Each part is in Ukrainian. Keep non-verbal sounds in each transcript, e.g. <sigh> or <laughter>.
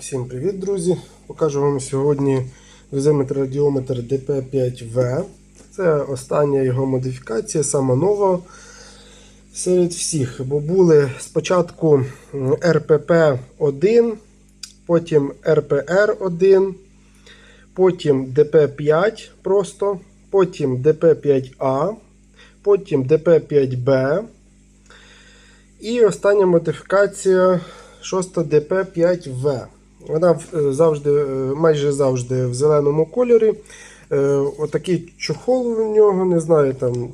Всім привіт, друзі! Покажу вам сьогодні дозиметр радіометр DP5V. Це остання його модифікація, сама нова серед всіх. Бо були спочатку RPP1, потім RPR1, потім DP5 просто, потім DP5A, потім DP5B. І остання модифікація 6 DP5V. Вона е, завжди, е, майже завжди в зеленому кольорі. Е, Отакий чохол в нього, не знаю, там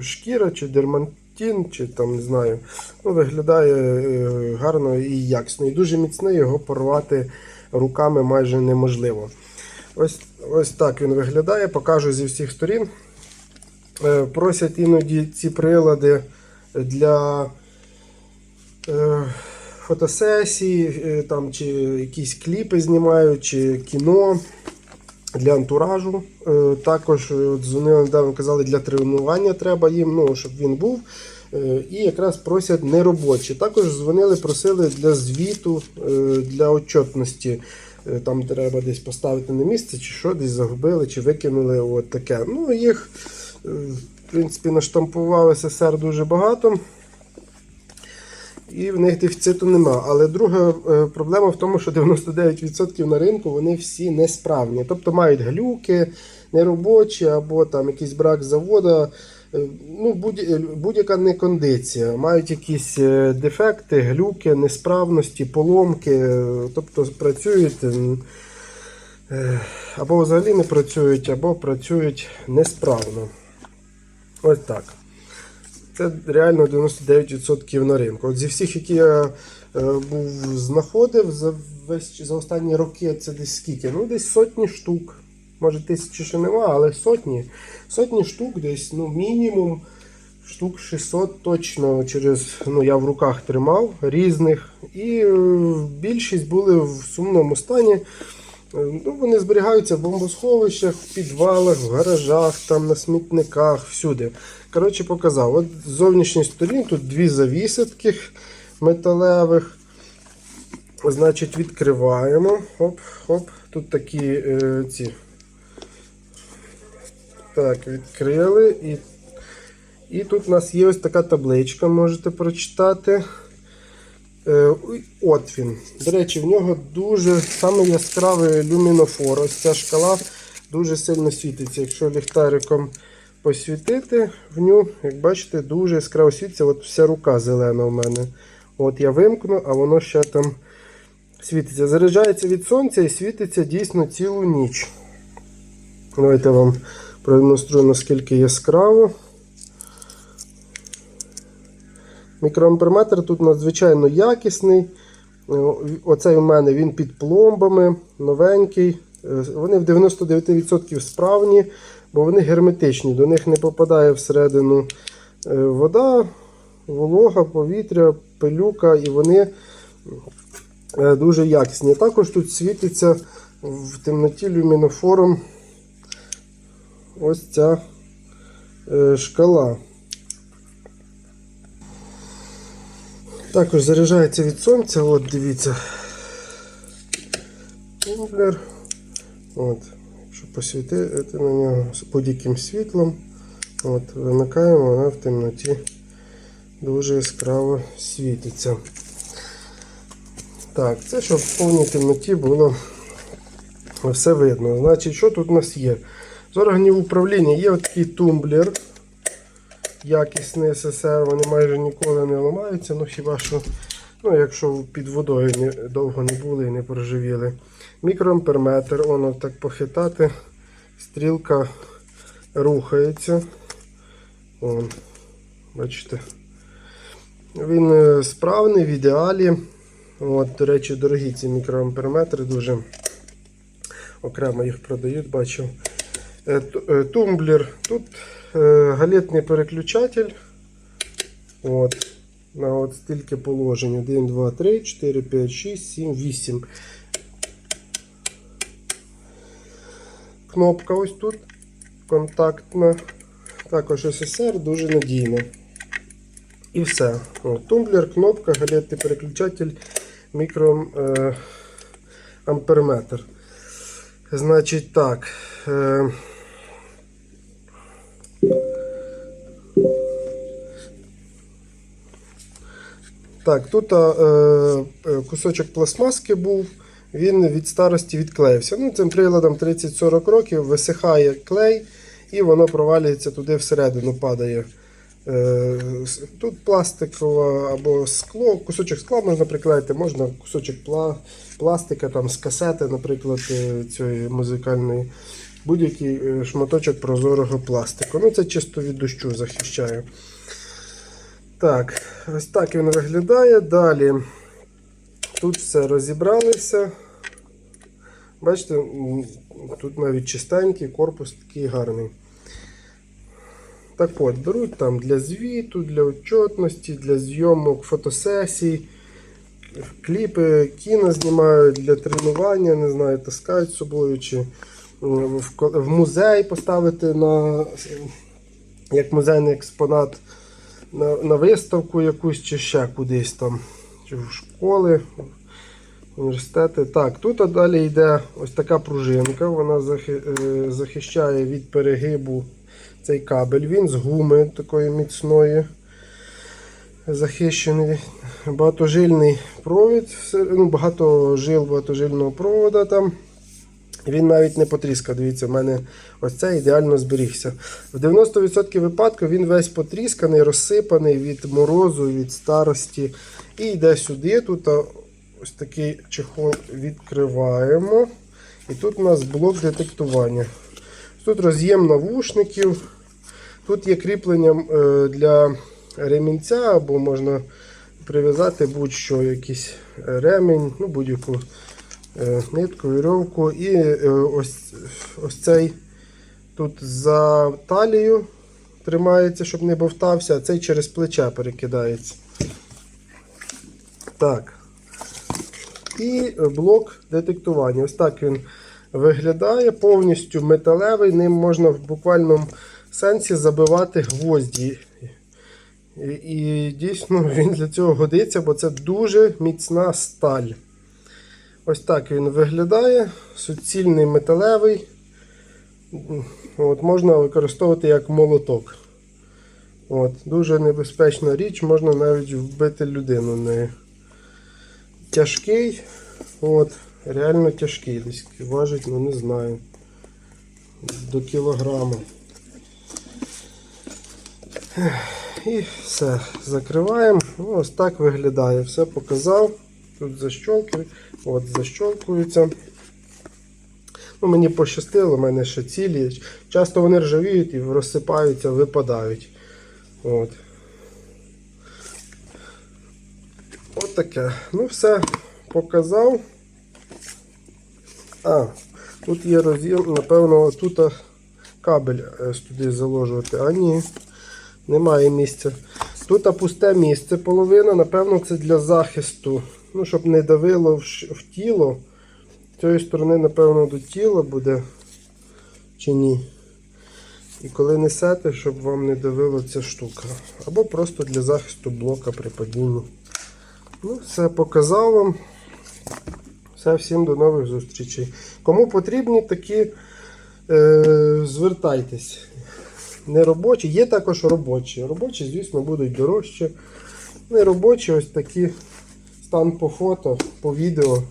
шкіра чи дермантин, чи там не знаю. Ну, Виглядає гарно і якісно. І дуже міцний, його порвати руками майже неможливо. Ось, ось так він виглядає, покажу зі всіх сторін. Просять іноді ці прилади для фотосесії, е, там, чи якісь кліпи знімають, чи кіно для антуражу. Е, Також е, дзвонили недавно, казали, для тренування треба їм, ну, щоб він був. І якраз просять неробочі. Також дзвонили, просили для звіту, для отчетності. Там треба десь поставити на місце, чи що, десь загубили, чи викинули. От таке. Ну, їх, в принципі, наштампував СССР дуже багато. І в них дефіциту нема. Але друга е, проблема в тому, що 99% на ринку вони всі несправні. Тобто мають глюки, неробочі або там якийсь брак заводу. Е, Ну, будь- е, будь-яка некондиція. Мають якісь дефекти, глюки, несправності, поломки. Тобто працюють або взагалі не працюють, або працюють несправно. Ось так. Це реально 99% на ринку. От зі всіх, які я е, був знаходив за весь за останні роки, це десь скільки? Ну, десь сотні штук. Може, тисячі ще нема, але сотні. Сотні штук, десь, ну, мінімум штук 600 точно через, ну, я в руках тримав різних. І е, більшість були в сумному стані. Е, Ну, вони зберігаються в бомбосховищах, в підвалах, в гаражах, там, на смітниках, всюди. Коротше, показав. От з зовнішньої тут дві завіси таких металевих. Значить, відкриваємо. Хоп, хоп. Тут такі е, ці. Так, відкрили. І, і тут у нас є ось така табличка, можете прочитати. Е, От. До речі, в нього дуже саме яскравий люмінофор. Ось ця шкала дуже сильно світиться. Якщо ліхтариком посвітити в ню, як бачите, дуже яскраво світиться. От вся рука зелена у мене. От я вимкну, а воно ще там світиться. Заряджається від сонця і світиться дійсно цілу ніч. Давайте вам продемонструю, наскільки яскраво. Мікроамперметр тут надзвичайно якісний. Е, Оцей у мене він під пломбами, новенький. Е, Вони в 99% справні, бо вони герметичні. До них не попадає всередину е, вода, волога, повітря, пилюка, і вони дуже якісні. Також тут світиться в темноті люмінофором ось ця шкала. Також заряджається від сонця, от дивіться. Тумблер. От. Якщо посвітити на нього з будь-яким світлом, от, вимикаємо, вона в темноті дуже яскраво світиться. Так, це щоб в повній темноті було все видно. Значить, що тут у нас є? З органів управління є такий тумблер якісний СССР, вони майже ніколи не ламаються, ну хіба що, ну якщо під водою не, довго не були і не проживіли. Мікроамперметр, воно так похитати, стрілка рухається. Вон, бачите. Він е, справний, в ідеалі. От, До речі, дорогі ці мікроамперметри, дуже окремо їх продають, бачив. Е, е, Тумблер. Тут е, галетний переключатель. От. На от стільки положень. 1, 2, 3, 4, 5, 6, 7, 8. Кнопка ось тут. Контактна. Також СССР дуже надійна. І все. От, тумблер, кнопка, галетний переключатель, мікро. Е. Значить так. Е, Так, тут е, е, кусочок пластмаски був, він від старості відклеївся. Ну, Цим приладом 30-40 років висихає клей і воно провалюється туди всередину, падає. Е, Тут пластикове або скло, кусочок скла можна приклеїти, можна кусочок пла, пластика там, з касети, наприклад, е, цієї музикальної, будь-який е, шматочок прозорого пластику. Ну, це чисто від дощу захищає. Так, ось так він виглядає. Далі тут все розібралися. Бачите, тут навіть чистенький, корпус такий гарний. Так от, беруть там для звіту, для отчетності, для зйомок фотосесій, кліпи, кіно знімають для тренування, не знаю, таскають з собою, чи в, музей поставити на, як музейний експонат на, на виставку якусь чи ще кудись там, чи в школи, університети. Так, тут далі йде ось така пружинка, вона захи- е, захищає від перегибу цей кабель. Він з гуми такої міцної, захищений. Багатожильний провід, ну, багато жил багатожильного провода там. Він навіть не потріскав. Дивіться, в мене ось це ідеально зберігся. В 90% випадків він весь потрісканий, розсипаний від морозу, від старості. І йде сюди. Тут ось такий чехол відкриваємо. І тут у нас блок детектування. Тут роз'єм навушників. Тут є кріплення е, для ремінця, або можна прив'язати будь-що, якийсь ремінь, ну будь-яку нитку, вірьовку. І е, ось, ось цей тут за талію тримається, щоб не бовтався, а цей через плече перекидається. Так. І блок детектування. Ось так він виглядає, повністю металевий, ним можна в буквальному сенсі забивати гвозді. І, і дійсно <laughs> він для цього годиться, бо це дуже міцна сталь. Ось так він виглядає. Суцільний металевий. От, Можна використовувати як молоток. От, Дуже небезпечна річ, можна навіть вбити людину нею. Тяжкий, от, реально тяжкий, десь важить, ну не знаю. До кілограма. І все, закриваємо. Ну, ось так виглядає. Все показав. Тут защолкує, от защолкується. Ну, мені пощастило, в мене ще цілі. Часто вони ржавіють і розсипаються, випадають. От. От таке. Ну, все, показав. А, тут є роз'єм, напевно, тут кабель е, туди заложувати. А ні, немає місця. Тут пусте місце половина, напевно, це для захисту. Ну, щоб не давило в, в тіло. З цієї сторони, напевно, до тіла буде чи ні. І коли несете, щоб вам не давила ця штука. Або просто для захисту блока при падінні. Ну, все показав вам. Все, всім до нових зустрічей. Кому потрібні такі, е, звертайтесь. Не робочі, є також робочі. Робочі, звісно, будуть дорожчі. Не робочі, ось такі стан по фото, по відео,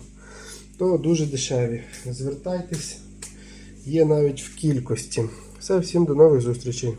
то дуже дешеві. Звертайтесь, є навіть в кількості. Все, всім до нових зустрічей.